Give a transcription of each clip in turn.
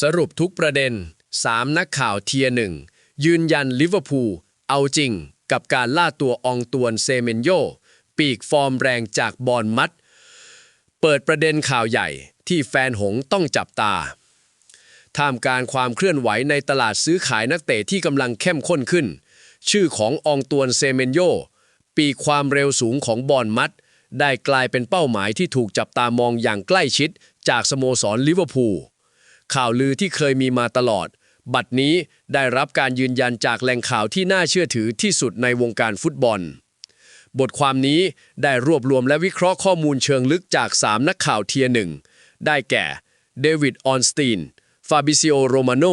สรุปทุกประเด็น 3 นักข่าวเทียหนึ่งยืนยันลิเวอร์พูลเอาจริงกับการล่าตัวอองตวนเซเมนโย ปีกฟอร์มแรงจากบอลมัด เปิดประเด็นข่าวใหญ่ที่แฟนหงต้องจับตา ท่ามกลารความเคลื่อนไหวในตลาดซื้อขายนักเตะที่กำลังเข้มข้นขึ้น ชื่อขององตวนเซเมนโย ปีความเร็วสูงของบอลมัด ได้กลายเป็นเป้าหมายที่ถูกจับตามองอย่างใกล้ชิดจากสโมสรลิเวอร์พูล ข่าวลือที่เคยมีมาตลอด บัดนี้ได้รับการยืนยันจากแหล่งข่าวที่น่าเชื่อถือที่สุดในวงการฟุตบอล บทความนี้ได้รวบรวมและวิเคราะห์ข้อมูลเชิงลึกจาก 3 นักข่าวเทียร์หนึ่งได้แก่เดวิดออนสตีนฟาบิซิโอโรมาโน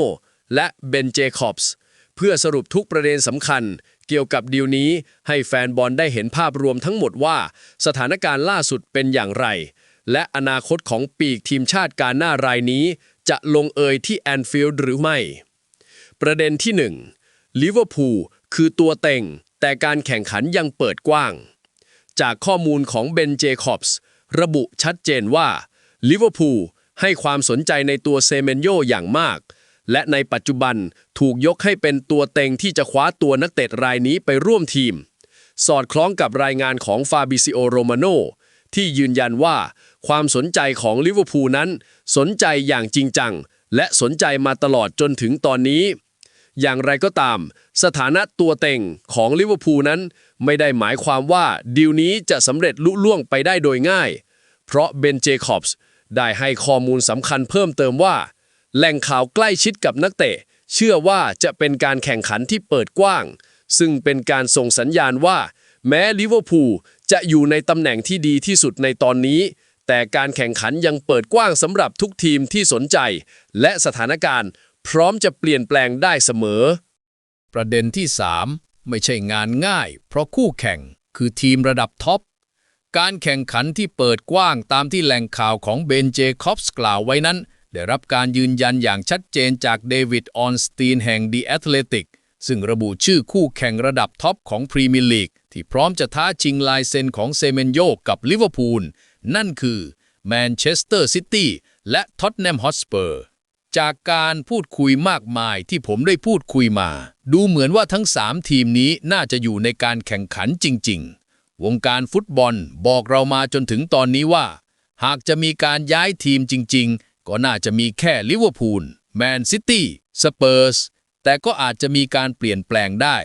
และเบนเจคอบส์เพื่อสรุปทุกประเด็นสำคัญเกี่ยวกับดีลนี้ให้แฟนบอลได้เห็นภาพรวมทั้งหมดว่า สถานการณ์ล่าสุดเป็นอย่างไร และอนาคตของปีกทีมชาติการหน้ารายนี้ จะลงเอยที่แอนฟิลด์หรือไม่ ประเด็นที่ 1. ลิเวอร์พูลคือตัวเต็ง แต่การแข่งขันยังเปิดกว้าง จากข้อมูลของเบนเจคอบส์ระบุชัดเจนว่าลิเวอร์พูลให้ความสนใจในตัวเซเมนโยอย่างมาก และในปัจจุบันถูกยกให้เป็นตัวเต็งที่จะคว้าตัวนักเตะรายนี้ไปร่วมทีม สอดคล้องกับรายงานของฟาบิซิโอโรมาโน ที่ยืนยันว่าความสนใจของลิเวอร์พูลนั้น สนใจอย่างจริงจัง และสนใจมาตลอดจนถึงตอนนี้ อย่างไรก็ตาม สถานะตัวเต็งของลิเวอร์พูลนั้น ไม่ได้หมายความว่าดีลนี้จะสำเร็จลุล่วงไปได้โดยง่าย เพราะเบนเจคอบส์ได้ให้ข้อมูลสำคัญเพิ่มเติมว่า แหล่งข่าวใกล้ชิดกับนักเตะ เชื่อว่าจะเป็นการแข่งขันที่เปิดกว้าง ซึ่งเป็นการส่งสัญญาณว่า แม้ลิเวอร์พูล จะอยู่ในตำแหน่งที่ดีที่สุดในตอนนี้ แต่การแข่งขันยังเปิดกว้างสำหรับทุกทีมที่สนใจ และสถานการณ์ พร้อมจะเปลี่ยนแปลงได้เสมอ ประเด็นที่ 3 ไม่ใช่งานง่าย เพราะคู่แข่งคือทีมระดับท็อปการแข่งขันที่เปิดกว้างตามที่แหล่งข่าวของเบนเจคอบส์กล่าวไว้นั้น ได้รับการยืนยันอย่างชัดเจนจากเดวิดออนสตีนแห่ง The Athletic ซึ่งระบุชื่อคู่แข่งระดับท็อปของพรีเมียร์ลีก ที่พร้อมจะท้าชิงลายเซ็นของเซเมนโยกับลิเวอร์พูล นั่นคือแมนเชสเตอร์ซิตี้และท็อตแนมฮอตสเปอร์จากการพูดคุยมากมายที่ผมได้พูดคุยมา ดูเหมือนว่าทั้ง 3 ทีมนี้น่าจะอยู่ในการแข่งขันจริง ๆ วงการฟุตบอลบอกเรามาจนถึงตอนนี้ว่า หากจะมีการย้ายทีมจริง ๆ ก็น่าจะมีแค่ลิเวอร์พูลแมนซิตี้สเปอร์สแต่ก็อาจจะมีการเปลี่ยนแปลงได้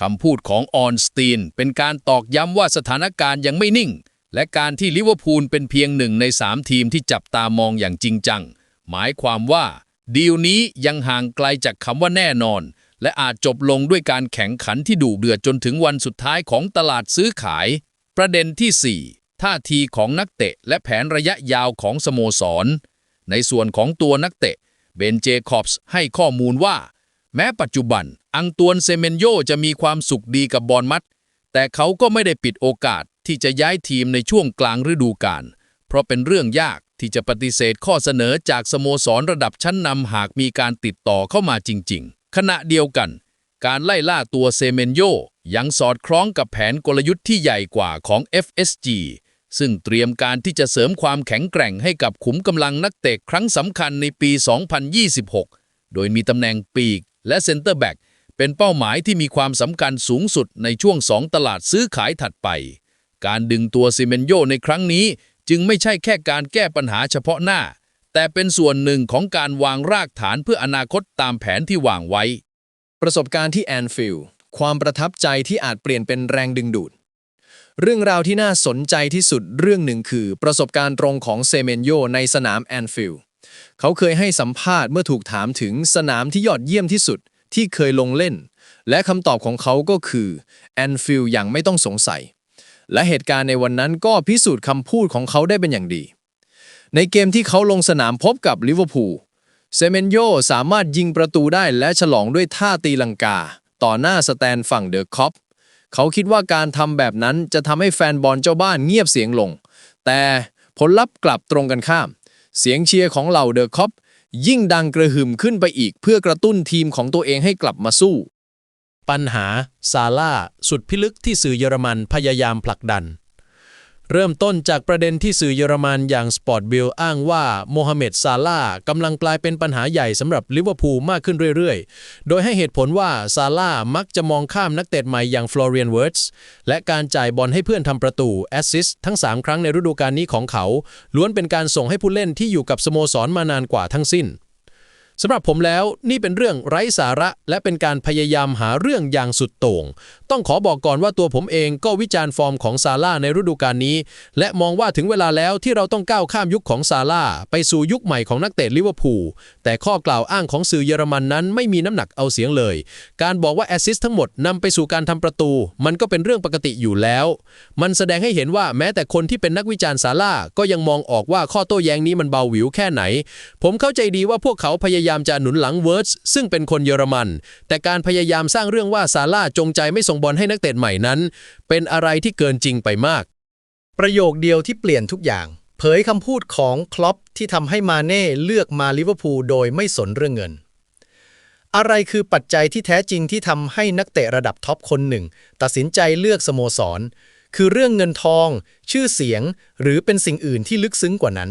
คำพูดของออนสตีนเป็นการตอกย้ำว่าสถานการณ์ยังไม่นิ่ง และการที่ลิเวอร์พูลเป็นเพียงหนึ่งในสามทีมที่จับตามองอย่างจริงจัง หมายความว่า ดีลนี้ยังห่างไกลจากคำว่าแน่นอน และอาจจบลงด้วยการแข่งขันที่ดุเดือดจนถึงวันสุดท้ายของตลาดซื้อขาย ประเด็นที่ 4 ท่าทีของนักเตะ และแผนระยะยาวของสโมสร ในส่วนของตัวนักเตะเบนเจคอบส์ให้ข้อมูลว่า แม้ปัจจุบัน อังตวนเซเมนโยจะมีความสุขดีกับบอลมัด แต่เขาก็ไม่ได้ปิดโอกาสที่จะย้ายทีมในช่วงกลางฤดูกาลเพราะเป็นเรื่องยากที่จะปฏิเสธข้อเสนอจากสโมสรระดับชั้นนำหากมีการติดต่อเข้ามาจริง ๆ ขณะเดียวกัน การไล่ล่าตัวเซเมนโยยังสอดคล้องกับแผนกลยุทธ์ที่ใหญ่กว่าของ FSG ซึ่งเตรียมการที่จะเสริมความแข็งแกร่งให้กับขุมกำลังนักเตะครั้งสำคัญในปี 2026 โดยมีตำแหน่งปีก และเซ็นเตอร์แบ็กเป็นเป้าหมายที่มีความสำคัญสูงสุดในช่วง2ตลาดซื้อขายถัดไป การดึงตัวซิเมนโยในครั้งนี้จึงไม่ใช่แค่การแก้ปัญหาเฉพาะหน้า แต่เป็นส่วนหนึ่งของการวางรากฐานเพื่ออนาคตตามแผนที่วางไว้ ประสบการณ์ที่แอนฟิลด์ความประทับใจที่อาจเปลี่ยนเป็นแรงดึงดูด เรื่องราวที่น่าสนใจที่สุดเรื่องหนึ่งคือ ประสบการณ์ตรงของเซเมนโยในสนามแอนฟิลด์ เขาเคยให้สัมภาษณ์เมื่อถูกถามถึงสนามที่ยอดเยี่ยมที่สุดที่เคยลงเล่น และคำตอบของเขาก็คือแอนฟิลด์อย่างไม่ต้องสงสัย และเหตุการณ์ในวันนั้นก็พิสูจน์คำพูดของเขาได้เป็นอย่างดี ในเกมที่เขาลงสนามพบกับลิเวอร์พูลเซเมนโยสามารถยิงประตูได้และฉลองด้วยท่าตีลังกา ต่อหน้าสแตนฝั่งเดอะคอปเขาคิดว่าการทำแบบนั้นจะทำให้แฟนบอลเจ้าบ้านเงียบเสียงลง แต่ผลลัพธ์กลับตรงกันข้าม เสียงเชียร์ของเหล่าเดอะคอปยิ่งดังกระหึ่มขึ้นไปอีกเพื่อกระตุ้นทีมของตัวเองให้กลับมาสู้ ปัญหาซาร่าสุดพิลึกที่สื่อเยอรมันพยายามผลักดัน เริ่มต้นจากประเด็นที่สื่อเยอรมันอย่างสปอร์ตบิลอ้างว่าโมฮัมเหม็ดซาลากำลังกลายเป็นปัญหาใหญ่สำหรับลิเวอร์พูลมากขึ้นเรื่อยๆ โดยให้เหตุผลว่าซาลามักจะมองข้ามนักเตะใหม่อย่างฟลอเรียนเวิร์ตส์และการจ่ายบอลให้เพื่อนทำประตูแอสซิสทั้ง 3 ครั้งในฤดูกาลนี้ของเขา ล้วนเป็นการส่งให้ผู้เล่นที่อยู่กับสโมสรมานานกว่าทั้งสิ้น สำหรับผมแล้วนี่เป็นเรื่องไร้สาระ และเป็นการพยายามหาเรื่องอย่างสุดโต่ง ต้องขอบอกก่อนว่าตัวผมเองก็วิจารณ์ฟอร์มของซาร่าในฤดูกาลนี้ และมองว่าถึงเวลาแล้วที่เราต้องก้าวข้ามยุคของซาร่าไปสู่ยุคใหม่ของนักเตะลิเวอร์พูลแต่ข้อกล่าวอ้างของสื่อเยอรมันนั้นไม่มีน้ำหนักเอาเสียงเลย การบอกว่าแอสซิสต์ทั้งหมดนำไปสู่การทำประตู มันก็เป็นเรื่องปกติอยู่แล้ว มันแสดงให้เห็นว่าแม้แต่คนที่เป็นนักวิจารณ์ซาร่าก็ยังมองออกว่าข้อโต้แย้งนี้มันเบาหวิวแค่ไหน ผมเข้าใจดีว่าพวกเขาพยายามามจะหนุนหลังเวิร์ดซึ่งเป็นคนเยอรมัน แต่การพยายามสร้างเรื่องว่าซาร่าจงใจไม่ส่งบอลให้นักเตะใหม่นั้น เป็นอะไรที่เกินจริงไปมาก ประโยคเดียวที่เปลี่ยนทุกอย่าง เผยคำพูดของคลอปที่ทำให้มาเน่เลือกมาลิเวอร์พูลโดยไม่สนเรื่องเงิน อะไรคือปัจจัยที่แท้จริงที่ทำให้นักเตะระดับท็อปคนหนึ่ง ตัดสินใจเลือกสโมสร คือเรื่องเงินทอง ชื่อเสียง หรือเป็นสิ่งอื่นที่ลึกซึ้งกว่านั้น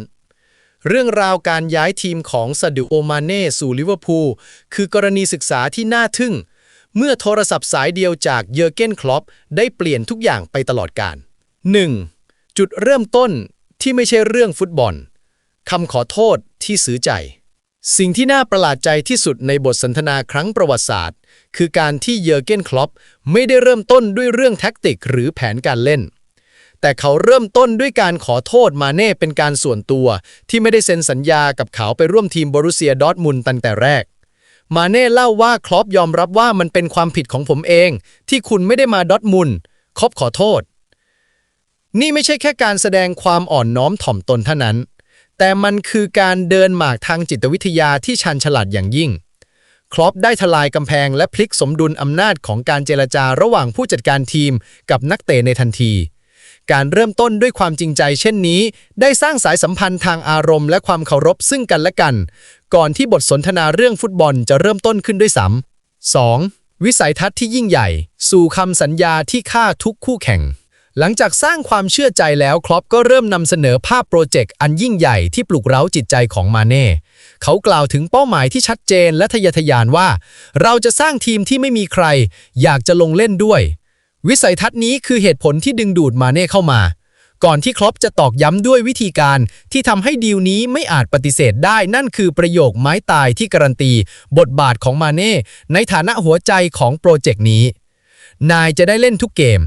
เรื่องราวการย้ายทีมของซาดิโอมาเน่สู่ลิเวอร์พูลคือกรณีศึกษาที่น่าทึ่ง เมื่อโทรศัพท์สายเดียวจากเยอร์เกนคลอปได้เปลี่ยนทุกอย่างไปตลอดกาล 1. จุดเริ่มต้นที่ไม่ใช่เรื่องฟุตบอลคำขอโทษที่ซื้อใจ สิ่งที่น่าประหลาดใจที่สุดในบทสนทนาครั้งประวัติศาสตร์ คือการที่เยอร์เกนคลอปไม่ได้เริ่มต้นด้วยเรื่องแท็กติกหรือแผนการเล่น แต่เขาเริ่มต้นด้วยการขอโทษมาเน่เป็นการส่วนตัว ที่ไม่ได้เซ็นสัญญากับเขาไปร่วมทีมบรุเซียดอทมุนตั้งแต่แรก มาเน่เล่าว่าคลอปยอมรับว่ามันเป็นความผิดของผมเอง ที่คุณไม่ได้มาดอทมุนคลอปขอโทษ นี่ไม่ใช่แค่การแสดงความอ่อนน้อมถ่อมตนเท่านั้น แต่มันคือการเดินหมากทางจิตวิทยาที่ชันฉลาดอย่างยิ่งคลอปได้ทลายกำแพงและพลิกสมดุลอำนาจของการเจรจาระหว่างผู้จัดการทีมกับนักเตะในทันที การเริ่มต้นด้วยความจริงใจเช่นนี้ ได้สร้างสายสัมพันธ์ทางอารมณ์และความเคารพซึ่งกันและกัน ก่อนที่บทสนทนาเรื่องฟุตบอลจะเริ่มต้นขึ้นด้วยซ้ำ 2. วิสัยทัศน์ที่ยิ่งใหญ่ สู่คำสัญญาที่ฆ่าทุกคู่แข่ง หลังจากสร้างความเชื่อใจแล้วคลอปก็เริ่มนำเสนอภาพโปรเจกต์อันยิ่งใหญ่ที่ปลุกเร้าจิตใจของมาเน่เขากล่าวถึงเป้าหมายที่ชัดเจนและทะยทะยานว่า เราจะสร้างทีมที่ไม่มีใคร อยากจะลงเล่นด้วย วิสัยทัศน์นี้คือเหตุผลที่ดึงดูดมาเน่เข้ามา ก่อนที่คลอปจะตอกย้ำด้วยวิธีการที่ทำให้ดีลนี้ไม่อาจปฏิเสธได้นั่นคือประโยคไม้ตายที่การันตี บทบาทของมาเน่ในฐานะหัวใจของโปรเจกต์นี้ นายจะได้เล่นทุกเกม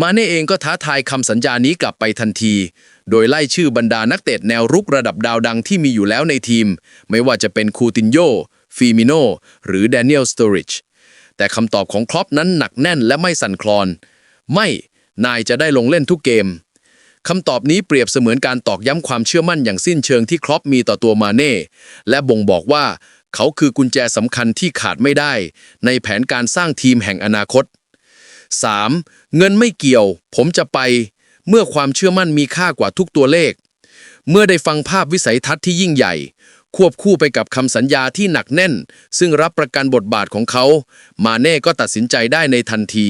มาเน่เองก็ท้าทายคำสัญญานี้กลับไปทันที โดยไล่ชื่อบรรดานักเตะแนวรุกระดับดาวดังที่มีอยู่แล้วในทีม ไม่ว่าจะเป็นคูตินโยฟีมิโนหรือแดเนียลสตอริช แต่คำตอบของคลอปนั้นหนักแน่นและไม่สั่นคลอน ไม่นายจะได้ลงเล่นทุกเกมคำตอบนี้เปรียบเสมือนการตอกย้ำความเชื่อมั่นอย่างสิ้นเชิงที่ครอปมีต่อตัวมาเน่และบ่งบอกว่า เขาคือกุญแจสำคัญที่ขาดไม่ได้ ในแผนการสร้างทีมแห่งอนาคต 3. เงินไม่เกี่ยว ผมจะไป เมื่อความเชื่อมั่นมีค่ากว่าทุกตัวเลข เมื่อได้ฟังภาพวิสัยทัศน์ที่ยิ่งใหญ่ ควบคู่ไปกับคำสัญญาที่หนักแน่น ซึ่งรับประกันบทบาทของเขา มาเน่ก็ตัดสินใจได้ในทันที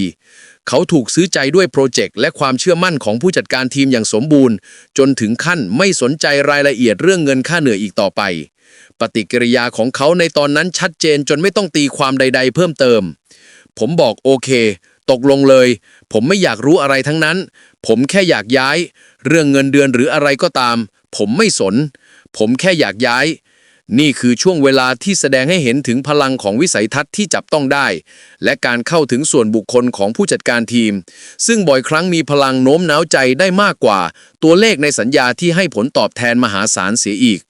เขาถูกซื้อใจด้วยโปรเจกต์และความเชื่อมั่นของผู้จัดการทีมอย่างสมบูรณ์ จนถึงขั้นไม่สนใจรายละเอียดเรื่องเงินค่าเหนื่อยอีกต่อไป ปฏิกิริยาของเขาในตอนนั้นชัดเจนจนไม่ต้องตีความใด ๆ เพิ่มเติม ผมบอกโอเค ตกลงเลย ผมไม่อยากรู้อะไรทั้งนั้น ผมแค่อยากย้าย เรื่องเงินเดือนหรืออะไรก็ตาม ผมไม่สน ผมแค่อยากย้าย นี่คือช่วงเวลาที่แสดงให้เห็นถึงพลังของวิสัยทัศน์ที่จับต้องได้ และการเข้าถึงส่วนบุคคลของผู้จัดการทีม ซึ่งบ่อยครั้งมีพลังโน้มน้าวใจได้มากกว่า ตัวเลขในสัญญาที่ให้ผลตอบแทนมหาศาลเสียอีก